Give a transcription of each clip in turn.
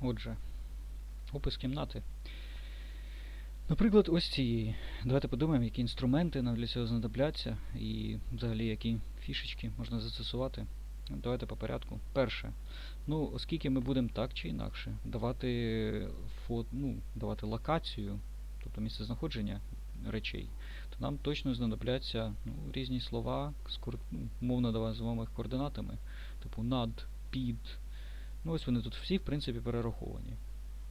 Отже, опис кімнати. Наприклад, ось цієї. Давайте подумаємо, які інструменти нам для цього знадобляться і взагалі які фішечки можна застосувати. Давайте по порядку. Перше. Ну, оскільки ми будемо так чи інакше давати фо, ну, давати локацію, тобто місце знаходження речей, то нам точно знадобляться ну, різні слова з ну, мовно називаємо їх координатами, типу над, під. Ну, ось вони тут всі, в принципі, перераховані.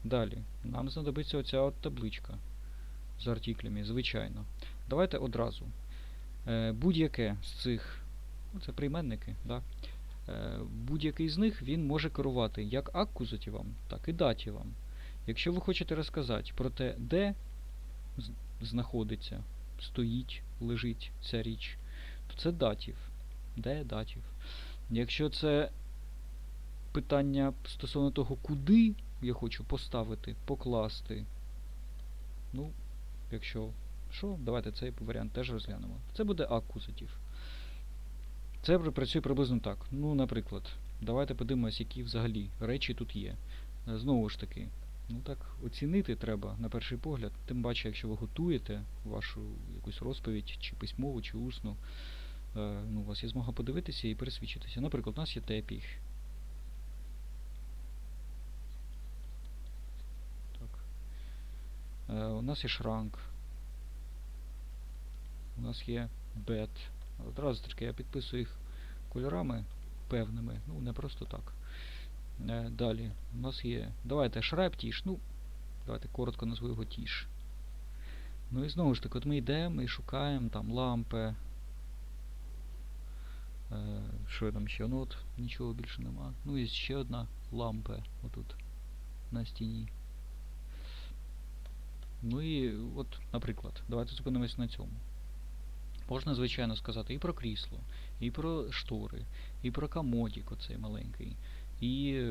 Далі. Нам знадобиться оця от табличка з артиклями, звичайно. Давайте одразу. Е, будь-яке з цих, ну, це прийменники, да? е, будь-який з них він може керувати як акузативом, так і датівом. Якщо ви хочете розказати про те, де знаходиться, стоїть, лежить ця річ, то це датів. Де датів. Якщо це питання стосовно того, куди я хочу поставити, покласти. Ну, якщо що, давайте цей варіант теж розглянемо. Це буде акузатив. Це працює приблизно так. Ну, наприклад, давайте подивимось, які взагалі речі тут є. Е, Знову ж таки, ну так, оцінити треба на перший погляд, тим паче, якщо ви готуєте вашу якусь розповідь, чи письмову, чи усну, е, ну, у вас є змога подивитися і пересвідчитися. Наприклад, у нас є тепіх. Так. Е, у нас є шранк. У нас є бет. Одразу таки я підписую їх кольорами певними, ну не просто так. Е, далі у нас є. Давайте шрайп тіш, ну, давайте коротко назву його тіш. Ну і знову ж таки, от ми йдемо і шукаємо там лампи. Е, що там ще? Ну от нічого більше нема. Ну і ще одна лампа отут на стіні. Ну і от, наприклад, давайте зупинимось на цьому. Можна, звичайно, сказати і про крісло, і про штори, і про комодік оцей маленький, і,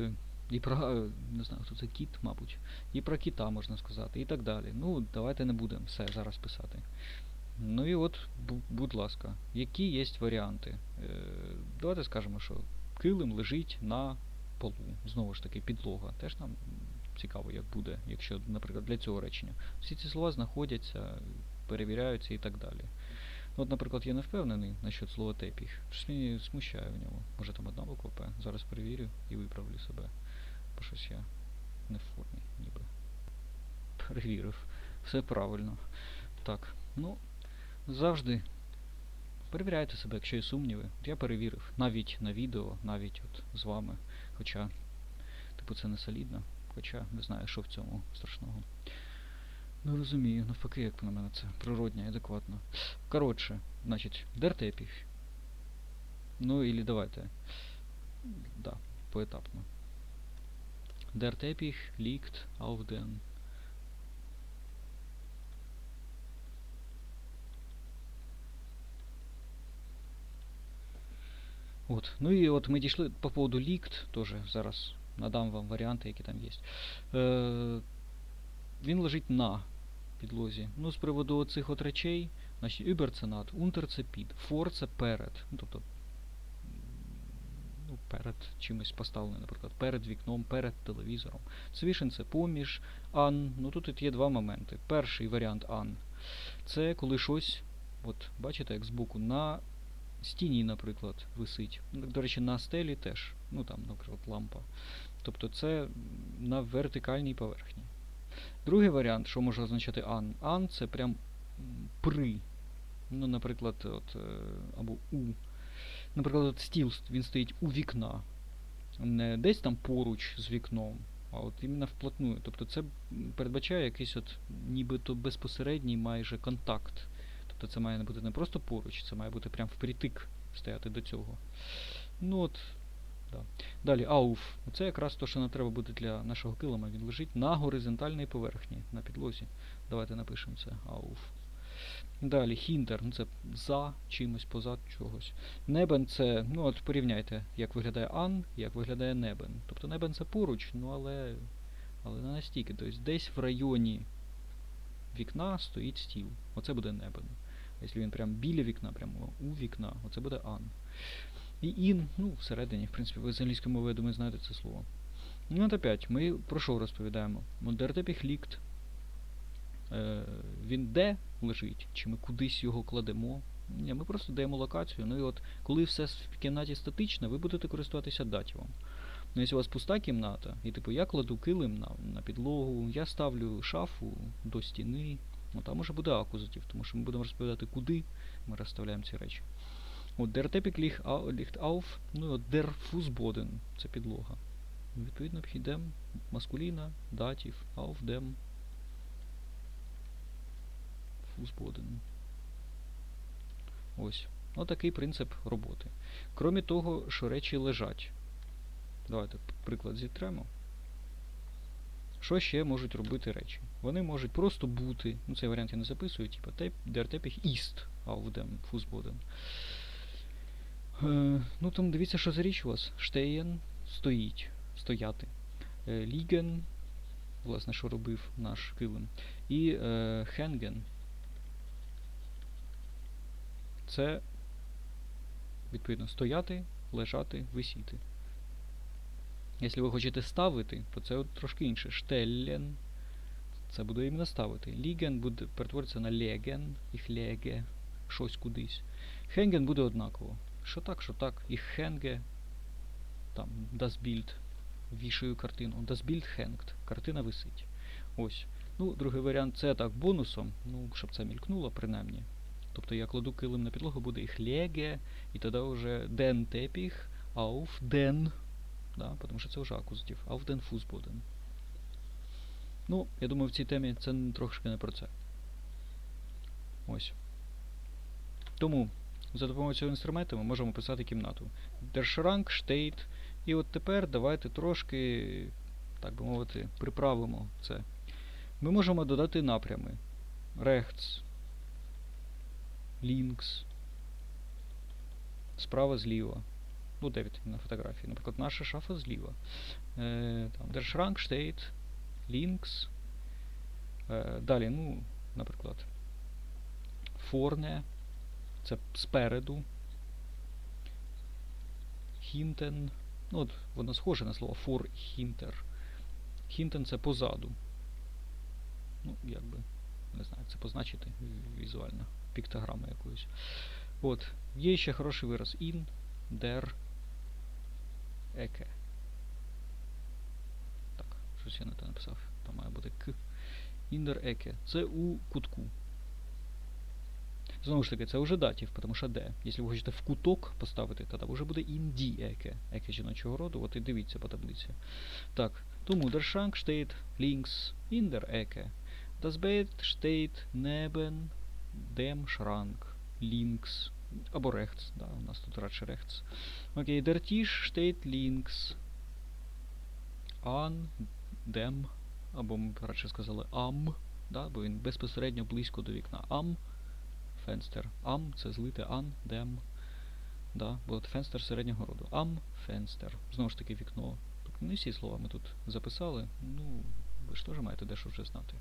і про, не знаю, хто це кіт, мабуть, і про кіта можна сказати, і так далі. Ну, давайте не будемо все зараз писати. Ну і от, будь ласка, які є варіанти? Е, давайте скажемо, що килим лежить на полу. Знову ж таки, підлога. Теж нам цікаво, як буде, якщо, наприклад, для цього речення. Всі ці слова знаходяться, перевіряються і так далі. Ну, от, наприклад, я не впевнений насчет слова тепіх. Щось мені смущає в ньому. Може там одна буква П. Зараз перевірю і виправлю себе. Бо щось я не в формі, ніби. Перевірив. Все правильно. Так, ну, завжди перевіряйте себе, якщо є сумніви. От я перевірив. Навіть на відео, навіть от з вами. Хоча, типу, це не солідно. Хоча не знаю, що в цьому страшного. Не розумію, навпаки, як на мене це природньо і адекватно. Коротше, значить, der Teppich. Ну, или давайте. Да, поетапно. Der Teppich liegt auf den От. Ну і от ми дійшли по поводу лікт, теж зараз надам вам варіанти, які там є. Е, він лежить на підлозі. Ну, з приводу оцих от речей, значить, über це над, унтер це під, for це перед. Ну, тобто ну, перед чимось поставлений, наприклад, перед вікном, перед телевізором. Zwischen це поміж, an, ну тут є два моменти. Перший варіант an. Це коли щось, от бачите, як збоку, на стіні, наприклад, висить. До речі, на стелі теж. Ну там, наприклад, лампа. Тобто це на вертикальній поверхні. Другий варіант, що може означати ан. Ан це прям при. Ну, наприклад, от, е, або у. Наприклад, от стіл він стоїть у вікна. Не десь там поруч з вікном, а от іменно вплотную. Тобто це передбачає якийсь от нібито безпосередній майже контакт. Тобто це має бути не просто поруч, це має бути прям впритик стояти до цього. Ну от, да. Далі, ауф. Це якраз то, що нам треба буде для нашого килима. Він лежить на горизонтальній поверхні, на підлозі. Давайте напишемо це ауф. Далі, хінтер, ну це за чимось, позад чогось. Небен це, ну от порівняйте, як виглядає ан, як виглядає небен. Тобто небен це поруч, ну але, але не настільки. Тобто десь в районі вікна стоїть стіл. Оце буде небен. Якщо він прямо біля вікна, прямо у вікна, оце буде ан. І ін, ну, всередині, в принципі, ви з англійської мови, я думаю, знаєте це слово. Ну, от опять, ми про що розповідаємо? Teppich liegt. Е, він де лежить? Чи ми кудись його кладемо? Ні, ми просто даємо локацію. Ну і от, коли все в кімнаті статичне, ви будете користуватися датівом. Ну, якщо у вас пуста кімната, і типу я кладу килим на, на підлогу, я ставлю шафу до стіни, ну там уже буде акузатив, тому що ми будемо розповідати, куди ми розставляємо ці речі. От der Teppich liegt au- auf, ну і der Fußboden – це підлога. Відповідно, підемо маскуліна, датів, auf dem Fußboden. Ось. Отакий принцип роботи. Крім того, що речі лежать. Давайте приклад зітремо. Що ще можуть робити речі? Вони можуть просто бути, ну цей варіант я не записую, типу der Teppich ist auf dem Fußboden. Е, ну там дивіться, що за річ у вас. Stehen – стоїть, стояти. Е, liegen – власне, що робив наш килим. І е, hängen – це відповідно стояти, лежати, висіти. Якщо ви хочете ставити, то це от трошки інше. Stellen – це буде іменно ставити. Liegen буде перетворитися на legen, ich lege, щось кудись. Hängen буде однаково. Що так, що так. Ich hänge, там, das Bild, вішаю картину. Das Bild картина висить. Ось. Ну, другий варіант це так бонусом, ну, щоб це мількнуло принаймні. Тобто я кладу килим на підлогу, буде ich lege, і тоді вже den Teppich auf den, да, тому що це вже акузатив, auf den Fußboden. Ну, я думаю, в цій темі це трошки не про це. Ось. Тому за допомогою цього інструменту ми можемо писати кімнату. Schrank steht. І от тепер давайте трошки, так би мовити, приправимо це. Ми можемо додати напрями. Rechts, links, справа зліва. Ну, де від на фотографії. Наприклад, наша шафа зліва. Е, там, Schrank steht links. Е, далі, ну, наприклад, vorne. Це спереду. Hinten. Ну, от воно схоже на слово for hinter. Hinten це позаду. Ну, як би, не знаю, це позначити візуально. Піктограма якоюсь. От. Є ще хороший вираз. In der Ecke. Так, щось я не те написав. Там має бути К. In der Ecke. Це у кутку. Знову ж таки, це вже датів, тому що де. Якщо ви хочете в куток поставити, тоді вже буде die Ecke. Еке жіночого роду, от і дивіться по таблиці. Так, тому der Schrank steht links in der Ecke. Das Bett steht neben dem Schrank links. Або rechts, да, у нас тут радше rechts. Окей, der Tisch steht links an dem, або ми радше сказали am, да, бо він безпосередньо близько до вікна. Am фенстер. Am це злите an, dem. Да, бо фенстер середнього роду. Am, фенстер. Знову ж таки вікно. Тобто не всі слова ми тут записали. Ну, ви ж теж маєте дещо вже знати.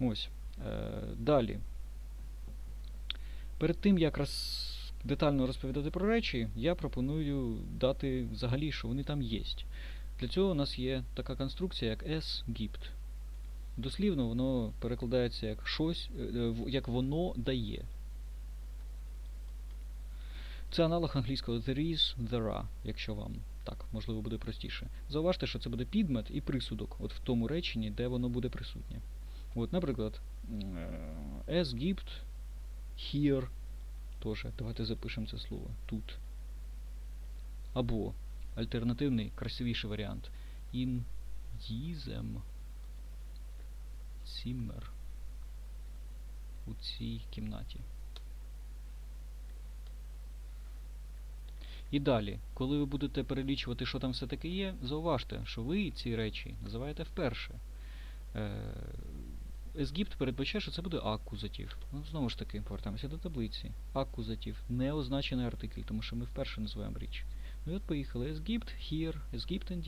Ось. Е, далі. Перед тим, як роз... детально розповідати про речі, я пропоную дати взагалі, що вони там є. Для цього у нас є така конструкція, як S gibt. Дослівно воно перекладається як щось, е, е, як воно дає. Це аналог англійського there is, there are, якщо вам так, можливо, буде простіше. Зауважте, що це буде підмет і присудок, от в тому реченні, де воно буде присутнє. От, наприклад, е, es gibt here, теж, давайте запишемо це слово тут. Або альтернативний, красивіший варіант. In diesem Zimmer. У цій кімнаті. І далі, коли ви будете перелічувати, що там все таки є, зауважте, що ви ці речі називаєте вперше. Есгіпт передбачає, що це буде акузатив. Ну, знову ж таки, повертаємося до таблиці. Акузатив, не означений артикль, тому що ми вперше називаємо річ. Ну і от поїхали. Es gibt hier, es gibt in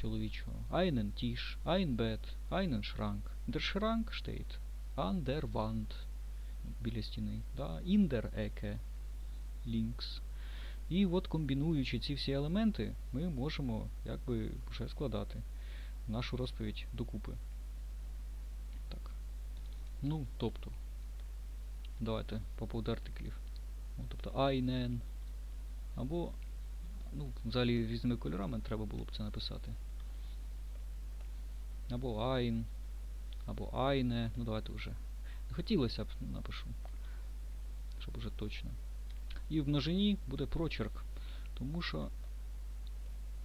чоловічого, einen Tisch, ein Bett, einen Schrank. Der Schrank steht an der Wand, біля стіни, да, in der Ecke, links. І от комбінуючи ці всі елементи, ми можемо якби вже складати нашу розповідь докупи. Так. Ну, тобто, давайте по поводу артиклів. Ну, тобто einen, або, ну, взагалі різними кольорами треба було б це написати. Або ein, або eine, ну давайте вже. Хотілося б напишу, щоб уже точно. І в множині буде прочерк, тому що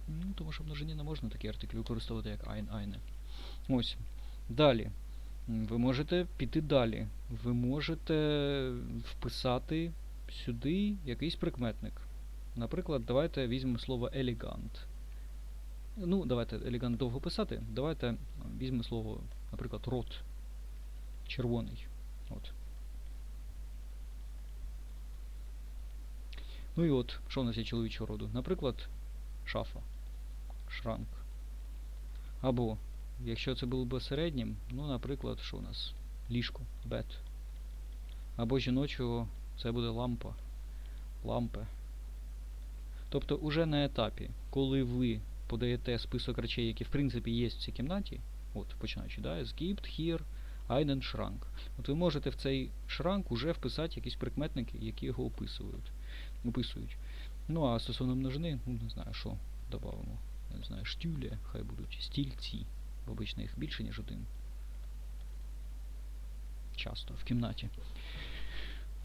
ну, тому що в множині не можна такі артиклі використовувати як eine. Ось. Далі. Ви можете піти далі. Ви можете вписати сюди якийсь прикметник. Наприклад, давайте візьмемо слово елегант. Ну, давайте елегант довго писати. Давайте візьмемо слово, наприклад, рот. Червоний. От. Ну і от, що у нас є чоловічого роду? Наприклад, шафа, шранк. Або, якщо це було б середнім, ну, наприклад, що у нас? Ліжко, бет. Або жіночого це буде лампа, лампе. Тобто, уже на етапі, коли ви подаєте список речей, які в принципі є в цій кімнаті, от починаючи, да, es gibt hier einen Schrank. От ви можете в цей шранк уже вписати якісь прикметники, які його описують. описують. Ну а стосовно множини, ну не знаю, що додамо. Не знаю, штюлі, хай будуть стільці. Бо обично їх більше, ніж один. Часто в кімнаті.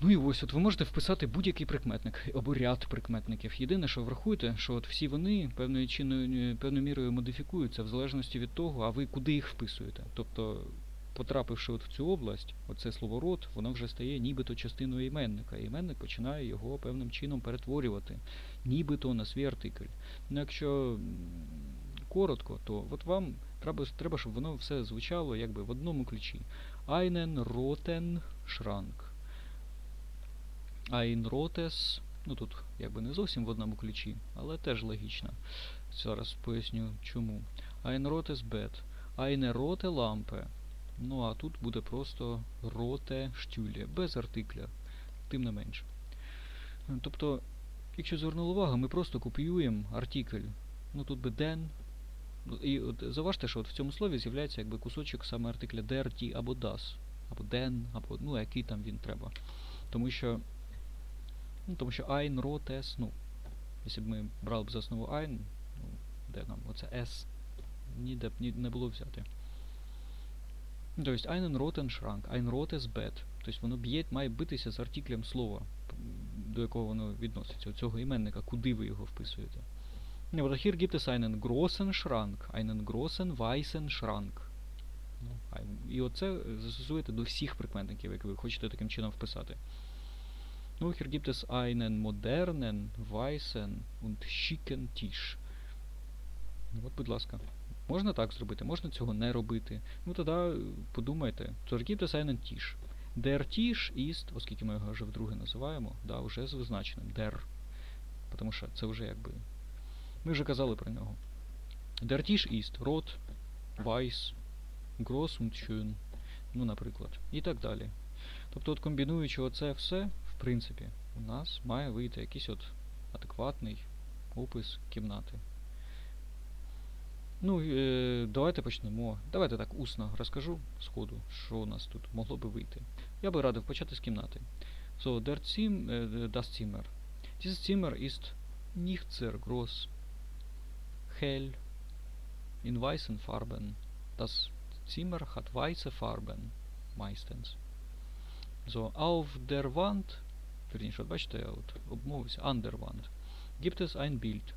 Ну і ось, от ви можете вписати будь-який прикметник або ряд прикметників. Єдине, що врахуйте, що от всі вони певною чинною певною мірою модифікуються в залежності від того, а ви куди їх вписуєте. Тобто, потрапивши от в цю область, оце слово род, воно вже стає нібито частиною іменника. І іменник починає його певним чином перетворювати, нібито на свій артикль. Ну, якщо коротко, то от вам треба, треба, щоб воно все звучало якби в одному ключі. Einen roten Schrank. Ein rotes, ну тут якби не зовсім в одному ключі, але теж логічно. Зараз поясню чому. Bett. Eine rote Lampe. Ну а тут буде просто rote Stühle, без артикля, тим не менше. Тобто, якщо звернули увагу, ми просто копіюємо артикль. Ну тут би. Ну, І от заважте, що от в цьому слові з'являється якби кусочок саме артикля der, die або das. Або den, або ну який там він треба. Тому що Ну, тому що ein, rot, s, ну, якщо б ми брали б за основу ein, ну, де нам оце s, ніде б ні, не було взяти. Ну, тобто einen roten Schrank, ein rotes Bett. Тобто воно б'є, має битися з артиклем слова, до якого воно відноситься, цього іменника, куди ви його вписуєте. Не, от hier gibt es einen großen Schrank, einen großen weißen Schrank. Ну, і оце застосуєте до всіх прикметників, які ви хочете таким чином вписати. Ну, hier gibt es einen modernen, weißen und schicken Tisch. От, будь ласка. Можна так зробити, можна цього не робити. Ну тоді е, подумайте. Gibt es einen Tisch. Der Tisch ist, оскільки ми його вже вдруге називаємо, да, вже з визначеним. Der. Тому що це вже якби. Ми вже казали про нього. Der Tisch ist rot, weiß, groß und schön. Ну, наприклад. І так далі. Тобто, от комбінуючи оце все, в принципі, у нас має вийти якийсь от адекватний опис кімнати. Ну, е, давайте почнемо. Давайте так усно розкажу сходу, що у нас тут могло би вийти. Я би радив почати з кімнати. So, der Zim, äh, das Zimmer. Dieses Zimmer ist nicht sehr groß, hell, in weißen Farben. Das Zimmer hat weiße Farben, meistens. So, auf der Wand, верніше, от бачите, я от обмовився, an der Wand, gibt es ein Bild,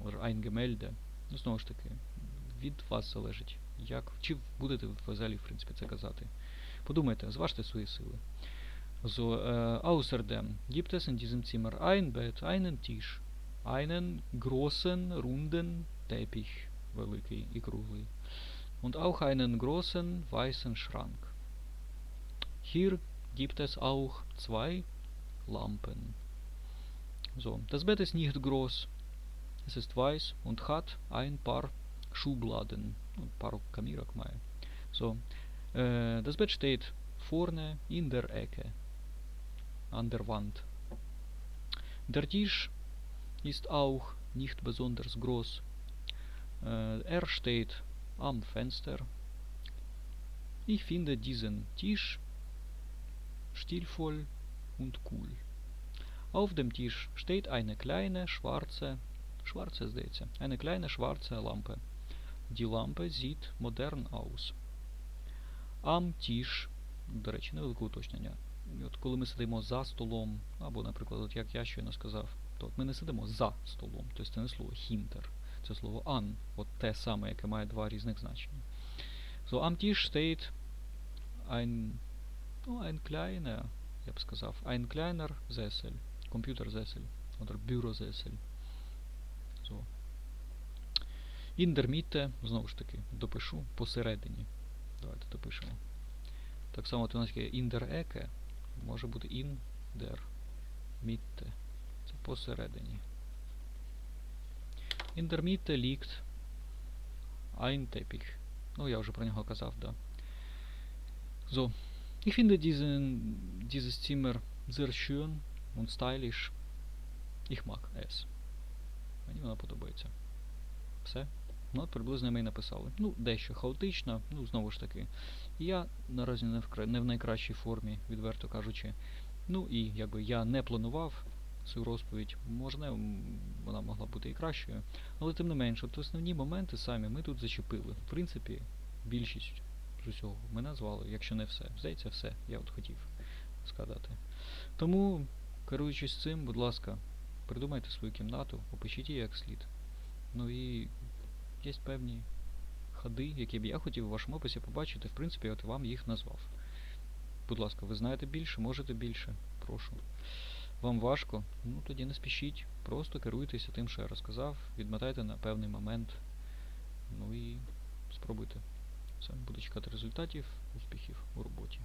oder ein Gemälde. Ну, знову ж таки, від вас залежить, як, чи будете ви взагалі, в принципі, це казати. Подумайте, зважте свої сили. So, äh, außerdem gibt es in diesem Zimmer ein Bett, einen Tisch, einen großen, runden Teppich, великий і круглий, und auch einen großen, weißen Schrank. Hier gibt es auch zwei Lampen. So, das Bett ist nicht groß. Es ist weiß und hat ein paar Schubladen, ein paar Kamirakmai. So, äh, das Bett steht vorne in der Ecke an der Wand. Der Tisch ist auch nicht besonders groß. Äh, er steht am Fenster. Ich finde diesen Tisch stilvoll und cool. Auf dem Tisch steht eine kleine schwarze, schwarze здається, eine kleine schwarze Lampe. Die Lampe sieht modern aus. Am Tisch, до речі, невелике уточнення. От коли ми сидимо за столом, або, наприклад, от як я щойно сказав, то от ми не сидимо за столом, тобто це не слово hinter, це слово an, от те саме, яке має два різних значення. So, am Tisch steht ein, ну, ein kleiner, я б сказав, ein kleiner Sessel, Computersessel, oder Bürosessel. So. In знову ж таки, допишу посередині. Давайте допишемо. Так само у нас є in der Ecke, може бути in Mitte. Це посередині. In der Mitte liegt ein Teppich. Ну, я вже про нього казав, да. So. Ich finde diesen, dieses Zimmer sehr schön und stylisch. Ich mag es. Мені вона подобається. Все. Ну, приблизно ми і написали. Ну, дещо хаотично, ну, знову ж таки. Я наразі не в, не в найкращій формі, відверто кажучи. Ну і якби я не планував цю розповідь, можливо, вона могла бути і кращою. Але тим не менше, от основні моменти самі ми тут зачепили. В принципі, більшість усього ми назвали, якщо не все. Здається, все, я от хотів сказати. Тому, керуючись цим, будь ласка, придумайте свою кімнату, опишіть її як слід. Ну і є певні ходи, які б я хотів у вашому описі побачити, в принципі, от вам їх назвав. Будь ласка, ви знаєте більше, можете більше, прошу. Вам важко? Ну тоді не спішіть, просто керуйтеся тим, що я розказав, відмотайте на певний момент. Ну і спробуйте. Все, буду чекати результатів, успіхів у роботі.